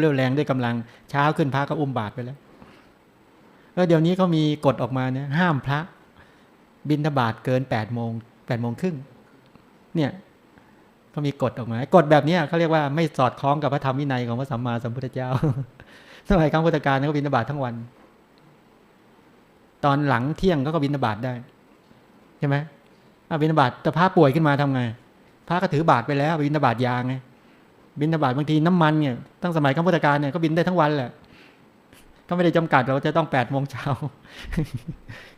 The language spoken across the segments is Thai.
เรียวแรงด้วยกำลังเช้าขึ้นพระก็อุ้มบาตรไปแล้วแล้วเดี๋ยวนี้เขามีกฎออกมาเนี่ยห้ามพระ บินทบาทเกินแปดโมงแปดโมงครึ่งเนี่ยเขามีกฎออกมากฎแบบนี้เขาเรียกว่าไม่สอดคล้องกับพระธรรมวินัยของพระสัมมาสัมพุทธเจ้าสมัยครั้งพุทธกาลเขาบินทบาททั้งวัน ตอนหลังเที่ยงเขาก็บินทบาทได้ใช่ไหมอะบินทบาทแต่พระป่วยขึ้นมาทำไงพระก็ถือบาทไปแล้วบินทบาทยางไง บินทบาทบางทีน้ำมันเนี่ยตั้งสมัยครั้งพุทธกาลเนี่ยก็บินได้ทั้งวันแหละก็ไม่ได้จำกัดเราจะต้องแปดโมงเช้า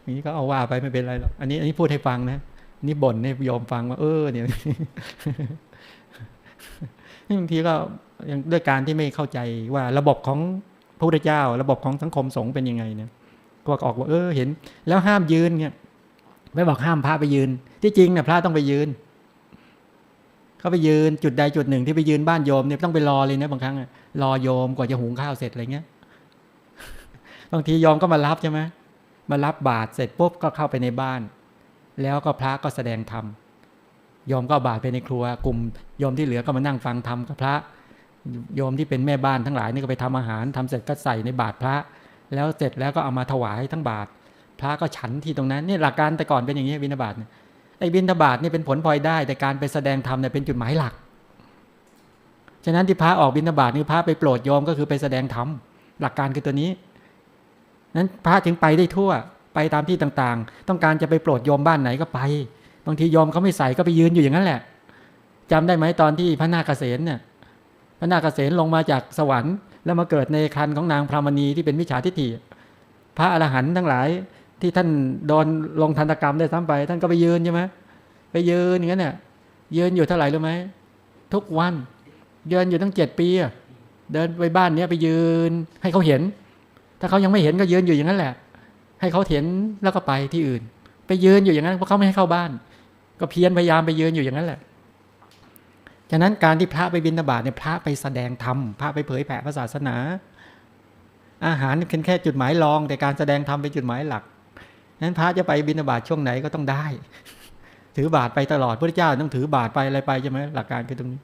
อย่างนี้ก็เอาว่าไปไม่เป็นไรหรอกอันนี้ อันนี้พูดให้ฟังนะนี่บ่นให้โยมฟังว่า เออ เนี่ยบางทีก็ยังด้วยการที่ไม่เข้าใจว่าระบบของพระพุทธเจ้า ระบบของสังคมสงฆ์เป็นยังไงเนี่ยก็ออกว่าเออเห็น แล้วห้ามยืนเนี่ยไม่บอกห้ามพระไปยืน ที่จริงเนี่ยพระต้องไปยืน เขาไปยืนจุดใดจุดหนึ่งที่ไปยืนบ้านโยมเนี่ยต้องไปรอเลยนะบางครั้งรอโยมกว่าจะหุงข้าวเสร็จอะไรเงี้ยบางทีโยมก็มารับใช่ไหมมารับบาตรเสร็จปุ๊บก็เข้าไปในบ้าน แล้วก็พระก็แสดงธรรมโยมก็บาตรไปในครัวกลุ่มโยมที่เหลือก็มานั่งฟังธรรมกับพระโยมที่เป็นแม่บ้านทั้งหลายนี่ก็ไปทำอาหารทำเสร็จก็ใส่ในบาตรพระ แล้วเสร็จแล้วก็เอามาถวายทั้งบาตรพระก็ฉันที่ตรงนั้นนี่หลักการแต่ก่อนเป็นอย่างนี้บิณฑบาตเนี่ย ไอ้บิณฑบาตนี่เป็นผลพลอยได้ แต่การไปแสดงธรรมเนี่ยเป็นจุดหมายหลัก ฉะนั้นที่พระออกบิณฑบาตนี่พระไปโปรดโยมก็คือไปแสดงธรรมหลักการคือตัวนี้ นั้นพระจึงไปได้ทั่ว ไปตามที่ต่างๆ ต้องการจะไปโปรดโยมบ้านไหนก็ไป บางทีโยมเขาไม่ใส่ก็ไปยืนอยู่อย่างนั้นแหละจำได้ไหมตอนที่พระนาคเษนเนี่ยพระนาคเษนลงมาจากสวรรค์ แล้วมาเกิดในคันของนางพรามณีที่เป็นมิจฉาทิฏฐิพระอรหันต์ทั้งหลาย ที่ท่านโดนลงทันตกรรมได้ซ้ำไป ท่านก็ไปยืนใช่ไหมไปยืนอย่างนั้นเนี่ยยืนอยู่เท่าไหร่รู้ไหมทุกวันยืนอยู่ตั้งเจ็ดปีเดินไปบ้านเนี้ยไปยืนให้เขาเห็น ถ้าเขายังไม่เห็นก็ยืนอยู่อย่างนั้นแหละ ให้เขาเห็นแล้วก็ไปที่อื่น ไปยืนอยู่อย่างนั้นเพราะเขาไม่ให้เข้าบ้าน ก็เพียรพยายามไปยืนอยู่อย่างนั้นแหละฉะนั้นการที่พระไปบิณฑบาตเนี่ยพระไปแสดงธรรมพระไปเผยแผ่พระศาสนา อาหารเป็นแค่จุดหมายรอง แต่การแสดงธรรมเป็นจุดหมายหลัก นั้นพระจะไปบิณฑบาตช่วงไหนก็ต้องได้ ถือบาตรไปตลอดพระเจ้าต้องถือบาตรไปอะไรไปใช่ไหมหลักการคือตรงนี้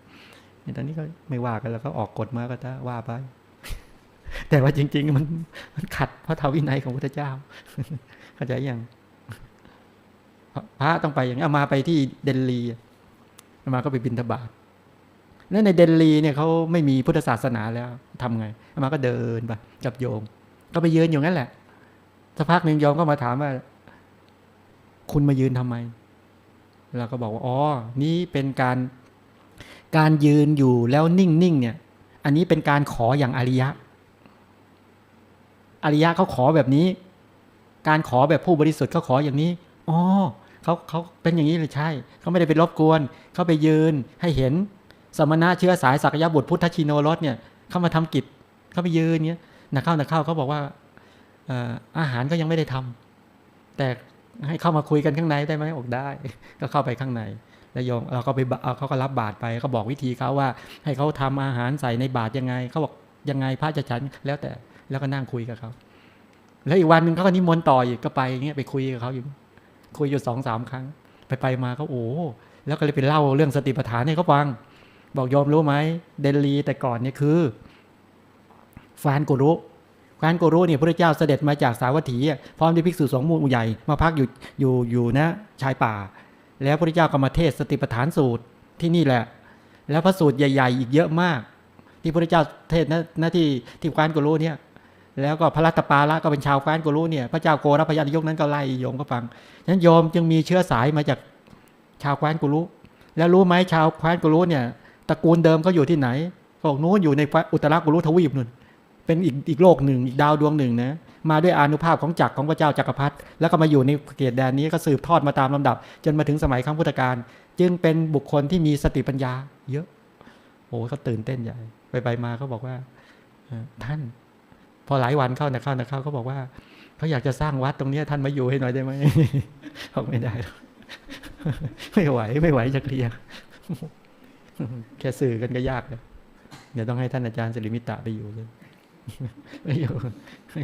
ตอนนี้ก็ไม่ว่ากันแล้วก็ออกกฎมาก็จะว่าไป แต่ว่าจริง ๆ มันมันขัดพระธรรมวินัยของพระเจ้า เข้าใจยังพระต้องไปอย่างนี้เอามาไปที่เดนลีเอามาก็ไปบินทบาทแล้วในเดนลีเนี่ยเขาไม่มีพุทธศาสนาแล้วทำไงเอามาก็เดินไปกับโยม ก็ไปยืนอยู่นั่นแหละ สักพักหนึ่งโยมก็มาถามว่า คุณมายืนทำไมเราก็บอกว่าอ๋อ นี่เป็นการการยืนอยู่แล้วนิ่งๆเนี่ย อันนี้เป็นการขออย่างอริยะ อริยะเขาขอแบบนี้ การขอแบบผู้บริสุทธิ์เขาขออย่างนี้อ๋อเขาเขาเป็นอย่างนี้เลยใช่ เขาไม่ได้ไปรบกวน เขาไปยืนให้เห็น สมณะเชื้อสายสักยะบุตรพุทธชิโนรสเนี่ย เขามาทำกิจเขาไปยืนเนี้ยนักเข้านักเข้าเขาบอกว่า อาหารก็ยังไม่ได้ทำแต่ให้เข้ามาคุยกันข้างในได้ไหมออกได้ ก็เข้าไปข้างในแล้วโยมเราก็ไปเขาก็รับบาตรไปก็บอกวิธีเขาว่า ให้เขาทำอาหารใส่ในบาตรยังไงเขาบอกยังไงพระจะฉันแล้วแต่แล้วก็นั่งคุยกับเขาแล้วอีกวันหนึ่งเขาก็นิมนต์ต่ออีกก็ไปเงี้ยไปคุยกับเขาอยู่ คุยอยู่สองสามครั้ง ไปไปมาเขาโอ้แล้วก็เลยไปเล่าเรื่องสติปัฏฐานให้เขาฟัง บอกยอมรู้ไหมเดลีแต่ก่อนเนี่ยคือ ฟานกุรุ ฟานโกรุเนี่ยพระเจ้าเสด็จมาจากสาวัตถีพร้อมด้วยภิกษุสองหมู่ใหญ่มาพักอยู่อยู่อยู่นะชายป่า แล้วพระเจ้าก็มาเทศสติปัฏฐานสูตรที่นี่แหละ แล้วพระสูตรใหญ่ ๆ อีกเยอะมาก ที่พระเจ้าเทศนะหน้าที่ที่ฟานโกรุเนี่ยแล้วก็พระรัตปาละก็เป็นชาวแคว้นกุรุเนี่ยพระเจ้าโกรพยานยกนั้นก็ไล่โยมก็ฟังฉะนั้นโยมจึงมีเชื้อสายมาจากชาวแคว้นกุรุแล้วรู้ไหมชาวแคว้นกุรุเนี่ยตระกูลเดิมเขาอยู่ที่ไหนบอกนู้นอยู่ในอุตรากุรุทวีปนู่น เป็นอีกอีกโลกหนึ่ง อีกดาวดวงหนึ่งนะมาด้วยอนุภาพของจักรของพระเจ้าจักรพรรดิแล้วก็มาอยู่ในเขตแดนนี้ก็สืบทอดมาตามลำดับ จนมาถึงสมัยครั้งพุทธกาลจึงเป็นบุคคลที่มีสติปัญญา เยอะโอ้เขาตื่นเต้นใหญ่ไปไปมาเขาบอกว่าท่าน พอหลายวันเข้านะเข้านะเข้าเขาบอกว่าเขาอยากจะสร้างวัดตรงนี้ท่านมาอยู่ให้หน่อยได้ไหมเขาไม่ได้ ไม่ไหวไม่ไหวจะเคลียร์แค่สื่อกันก็ยากเลยเดี๋ยวต้องให้ท่านอาจารย์สิริมิตะไปอยู่เลย อยู่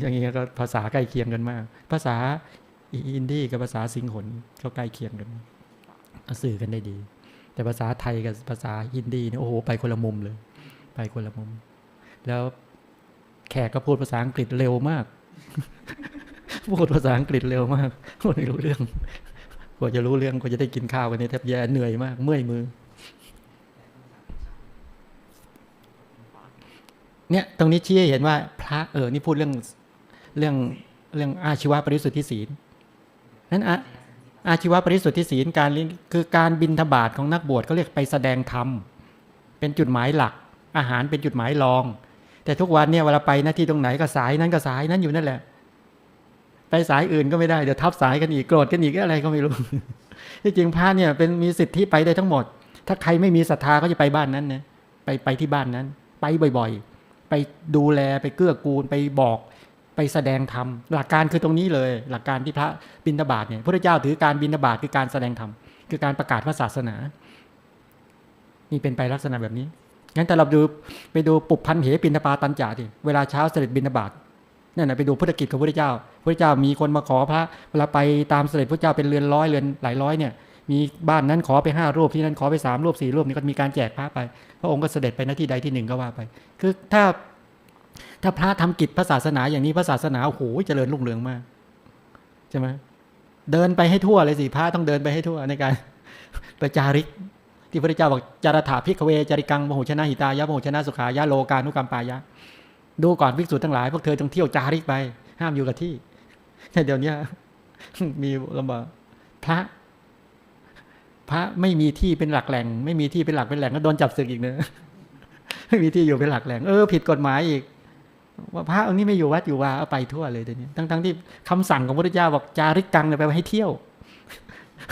อย่างนี้ก็ภาษาใกล้เคียงกันมาก ภาษาอินดี้กับภาษาสิงหนเขาใกล้เคียงกันสื่อกันได้ดี แต่ภาษาไทยกับภาษาฮินดีเนี่ยโอ้โหไปคนละมุมเลย ไปคนละมุม แล้วแขกก็พูดภาษาอังกฤษเร็วมาก พูดภาษาอังกฤษเร็วมากพูดไม่รู้เรื่องกว่าจะรู้เรื่องกว่าจะได้กินข้าวกันนี่แทบแย่เหนื่อยมาก เมื่อยมือ เนี่ยตรงนี้ชี้ให้เห็นว่าพระเออนี่พูดเรื่องเรื่องเรื่องอาชีวะปริสุทธิศีลนั้นอะอาชีวะปริสุทธิศีลการคือการบินทบาทของนักบวชเขาเรียกไปแสดงธรรมเป็นจุดหมายหลัก อาหารเป็นจุดหมายรอง แต่ทุกวันเนี่ยเวลาไปหน้าที่ตรงไหนก็สายนั้นก็สายนั้นอยู่นั่นแหละ ไปสายอื่นก็ไม่ได้เดี๋ยวทับสายกันอีกโกรธกันอีกอะไรก็ไม่รู้ที่จริงพระเนี่ยเป็นมีสิทธิไปได้ทั้งหมด ถ้าใครไม่มีศรัทธาก็จะไปบ้านนั้นนะไปไปที่บ้านนั้น ไปบ่อย ๆ ไปดูแลไปเกื้อกูลไปบอกไปแสดงธรรมหลักการคือตรงนี้เลย หลักการที่พระบิณฑบาตเนี่ยพระเจ้าถือการบิณฑบาตคือการแสดงธรรมคือการประกาศพระศาสนา นี่เป็นไปลักษณะแบบนี้งั้นแต่เราดูไปดูปุบพันเหปินทปาตันจ่าดิเวลาเช้าเสด็จบิณฑบาตนั่นนะไปดูพุทธกิจของพระเจ้าพระเจ้ามีคนมาขอพระเวลาไปตามเสด็จพระเจ้าเป็นเรือนร้อยเรือนหลายร้อยเนี่ย มีบ้านนั้นขอไปห้ารูปที่นั้นขอไปสามรูปสี่รูปนี่ก็มีการแจกพระไป พระองค์ก็เสด็จไปหน้าที่ใดที่หนึ่งก็ว่าไป คือถ้าถ้าพระทำกิจพระศาสนาอย่างนี้พระศาสนาโอ้โหเจริญรุ่งเรืองมากใช่ไหมเดินไปให้ทั่วเลยสิพระต้องเดินไปให้ทั่วในการประจาริก ที่พระเจ้าบอกจารถาพิกเวจาริกังโมโหชนะหิตายะโมโหชนะสุขายะโลกานุกรรมปายะ ดูก่อนภิกษุทั้งหลายพวกเธอต้องเที่ยวจาริกไป ห้ามอยู่กับที่แต่เดี๋ยวนี้มีลำบากพระ พระไม่มีที่เป็นหลักแหล่ง ไม่มีที่เป็นหลักเป็นแหล่งก็โดนจับศึกอีกเนอะไม่มีที่อยู่เป็นหลักแหล่งเออผิดกฎหมายอีก ว่าพระองค์นี้ไม่อยู่วัดอยู่ว่าเอาไปทั่วเลยเดี๋ยวนี้ทั้งทั้งๆที่คำสั่งของพระพุทธเจ้าบอกจาริกกังเนี่ยแปว่าให้เที่ยว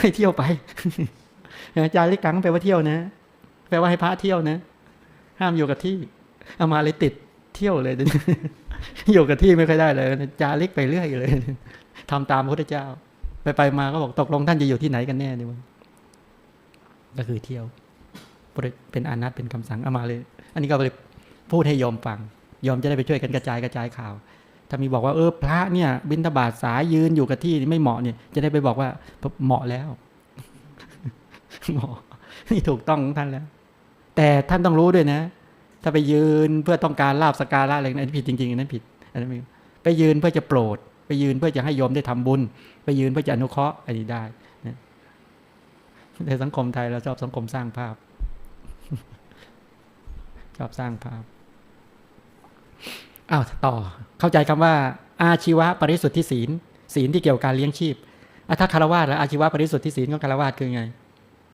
ให้เที่ยวไปจาริกกังแปลว่าเที่ยวนะแปลว่าให้พระเที่ยวนะ ห้ามอยู่กับที่เอามาเลยติดเที่ยวเลยเดี๋ยวนี้อยู่กับที่ไม่ค่อยได้เลยจาริกไปเรื่อยเลยทำตามพระพุทธเจ้า ไปไปมาก็บอกตกลงท่านจะอยู่ที่ไหนกันแน่นี่มั้ง ก็คือเที่ยวเป็นอานัตเป็นคำสั่งเอามาเลย อันนี้ก็เลยพูดให้โยมฟังโยมจะได้ไปช่วยกันกระจายกระจายข่าว ถ้ามีบอกว่าเออพระเนี่ย บิณฑบาตสายยืนอยู่กับที่ไม่เหมาะเนี่ย จะได้ไปบอกว่าเหมาะแล้วเหมาะนี่ถูกต้องของท่านแล้ว แต่ท่านต้องรู้ด้วยนะ ถ้าไปยืนเพื่อต้องการลาบสการะอะไรนั้นผิดจริงๆอันนั้นผิดอันนั้นไม่ไปยืนเพื่อจะโปรด ไปยืนเพื่อจะให้โยมได้ทำบุญ ไปยืนเพื่อจะอนุเคราะห์อันนี้ได้ ในสังคมไทยเราชอบสังคมสร้างภาพ ชอบสร้างภาพอ้าวต่อเข้าใจคำว่า อาชีวะปริสุทธิศีลศีลที่เกี่ยวกับการเลี้ยงชีพอถ้าคารวะแล้วอาชีวะปริสุทธิศีลของคารวะคือไง